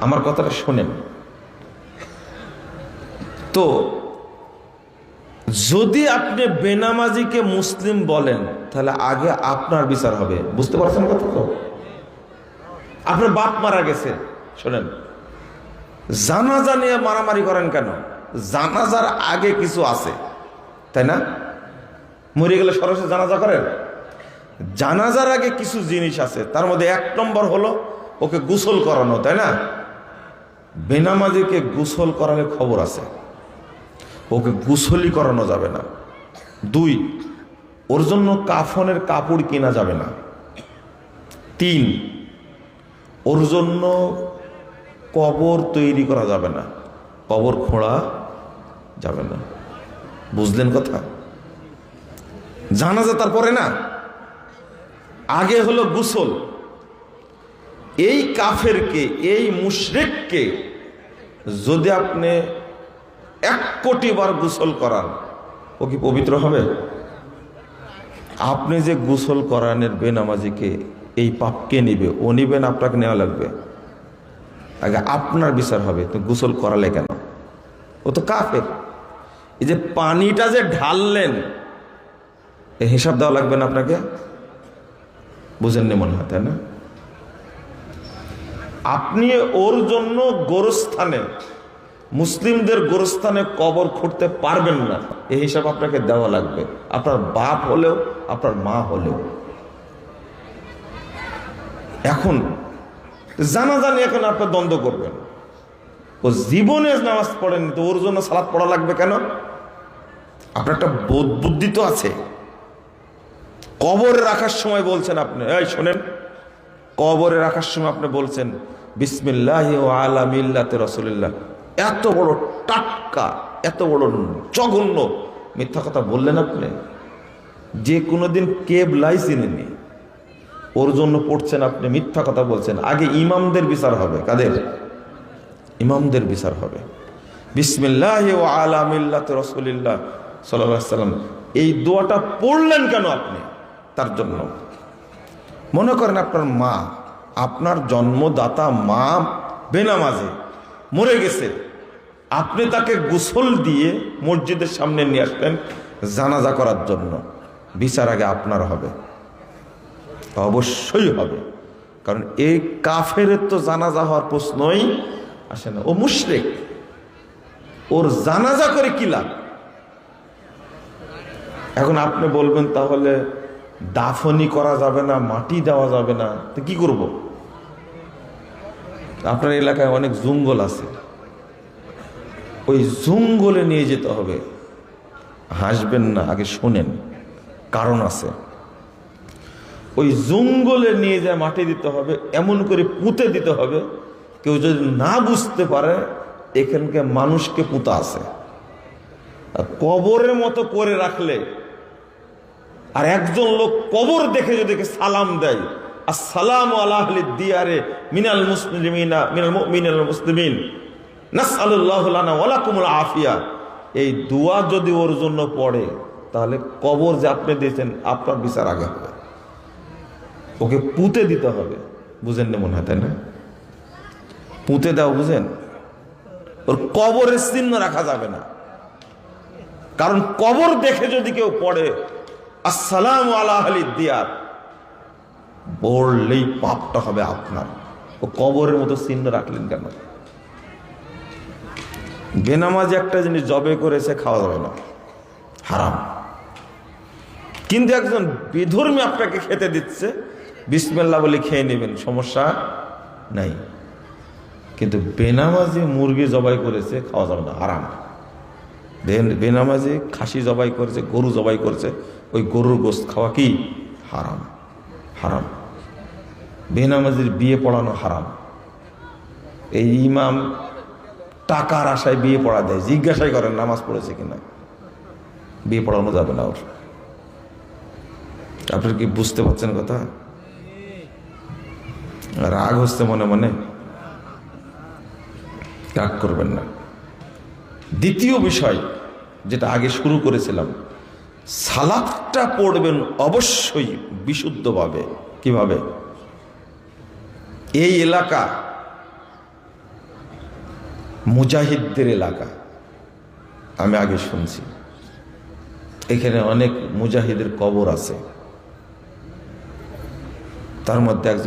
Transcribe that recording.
আমার কথাটা শোনেন। তো, যদি আপনি বেনামাজিকে মুসলিম বলেন, তাহলে আগে আপনার বিচার হবে। বুঝতে পারছেন কথা তো? আপনার বাপ মারা গেছে, শোনেন। জানাজা নিয়ে মারামারি করেন কেন? জানাজার আগে কিছু আছে, তাই না? মরে গেলে সরাসরি জানাজা করেন? জানাজার আগে কিছু জিনিস আছে, তার মধ্যে এক নম্বর হলো ওকে গোসল করানো, তাই না? বেনামাজিকে গোসল করালে খবর আছে। ওকে গোসলই করানো যাবে না। দুই, ওর জন্য কাফনের কাপড় কেনা যাবে না। তিন, ওর জন্য কবর তৈরি করা যাবে না। কবর খোঁড়া যাবে না। বুঝলেন কথা? জানা জানাজা তারপরে না? আগে হলো গোসল। এই কাফেরকে, এই মুশরেককে যদি আপনি এক কোটি বার গোসল করান, ও কি পবিত্র হবে? আপনি যে গোসল করানের বেনামাজিকে এই পাপকে নিবে, ও নিবেন আপনাকে নেওয়া লাগবে। আগে আপনার বিচার হবে, তো গোসল করালে কেন? ও তো কাফের। এই যে পানিটা যে ঢাললেন হিসাব দেওয়া লাগবে না আপনাকে? বুঝেননি মনে হয়, তাই না? আপনি ওর জন্য গোরস্থানে, মুসলিমদের গোরস্থানে কবর খুঁড়তে পারবেন না। এই হিসাব আপনাকে দেওয়া লাগবে। আপনার বাপ হলেও, আপনার মা হলেও। এখন জানা জানি এখন আপনার দ্বন্দ্ব করবেন। ও জীবনে নামাজ পড়েনি তো ওর জন্য সালাদ পড়া লাগবে কেন? আপনার একটা বোধ বুদ্ধি তো আছে। কবরে রাখার সময় বলছেন আপনি, এই শোনেন, কবরে রাখার সময় আপনি বলছেন বিসমিল্লাহ ও আলা মিল্লাতে রসুলিল্লাহ। এত বড় টাটকা, এত বড় জঘন্য মিথ্যা কথা বললেন আপনি? যে কোনোদিন কেবলাই চিনেনি ওর জন্য পড়ছেন আপনি মিথ্যা কথা বলছেন। আগে ইমামদের বিচার হবে, কাদের? ইমামদের বিচার হবে। বিসমিল্লাহ ও আলা মিল্লাতে রসুলিল্লাহ সাল্লাহ সাল্লাম। এই দোয়াটা পড়লেন কেন আপনি? তার জন্য। মনে করেন আপনার মা আপনার জন্মদাতা মা বেনামাজে মরে গেছে। আপনি তাকে গোসল দিয়ে মসজিদের সামনে নিয়ে আসলেন জানাজা করার জন্য। বিচার আগে আপনার হবে। অবশ্যই হবে। কারণ এই কাফের তো জানাজা হওয়ার প্রশ্নই আসে না। ও মুশরেক। ওর জানাজা করে কি লাভ? এখন আপনি বলবেন তাহলে দাফনি করা যাবে না, মাটি দেওয়া যাবে না। তো কি করব? আপনার এলাকায় অনেক জঙ্গল আছে। ওই জঙ্গলে নিয়ে যেতে হবে। হাসবেন না, আগে শোনেন, কারণ আছে। ওই জঙ্গলে নিয়ে যায়, মাটি দিতে হবে, এমন করে পুঁতে দিতে হবে, কেউ যদি না বুঝতে পারে এখানকে মানুষকে পুঁতা আছে। আর কবরের মতো করে রাখলে, আর একজন লোক কবর দেখে যদি সালাম দেয় আসসালাম আলাহলি দিয়ারে মিনাল মুসলিমিনা, মিনাল মিনাল মুসলিমিন। নাসআলুল্লাহ লানা ওয়ালাকুমুল আফিয়া। এই দোয়া যদি ওর জন্য পড়ে, তাহলে কবর যে আপনি দিয়েছেন, আপনার বিচার আগে হবে। ওকে পুঁতে দিতে হবে। বুঝেন না মনে হয়, তাই না? পুঁতে দাও বুঝেন? ওর কবরের চিহ্ন রাখা যাবে না। কারণ কবর দেখে যদি কেউ পড়ে, আসসালাম আলাহ আলী দিয়ার। বললেই পাপটা হবে আপনার। ও কবরের মতো চিহ্ন রাখলেন কেন? বেনামাজি একটা জিনিস জবে করেছে খাওয়া যাবে না। হারাম। কিন্তু একজন বিধর্মী আপনাকে খেতে দিচ্ছে বিসমেল্লা বলে খেয়ে নেবেন, সমস্যা নাই। কিন্তু বেনামাজি মুরগি জবাই করেছে, খাওয়া যাবে না, হারাম। বেনামাজি খাসি জবাই করেছে, গরু জবাই করেছে, ওই গরুর গোস্ত খাওয়া কি? হারাম। হারাম। বেনামাজির বিয়ে পড়ানো হারাম। এই ইমাম টাকার আশায় বিয়ে পড়া দেয়, জিজ্ঞাসাই করেন নামাজ পড়েছে কিনা। বিয়ে পড়ানো যাবে না ওর। আপনার কি বুঝতে পারছেন কথা? রাগ হচ্ছে মনে মনে। রাগ করবেন না। দ্বিতীয় বিষয় যেটা আগে শুরু করেছিলাম সালাদটা পড়বেন অবশ্যই বিশুদ্ধভাবে। কীভাবে? এই এলাকা মুজাহিদদের এলাকা। আমি আগে শুনছি। এখানে অনেক মুজাহিদের কবর আছে। তার মধ্যে একজন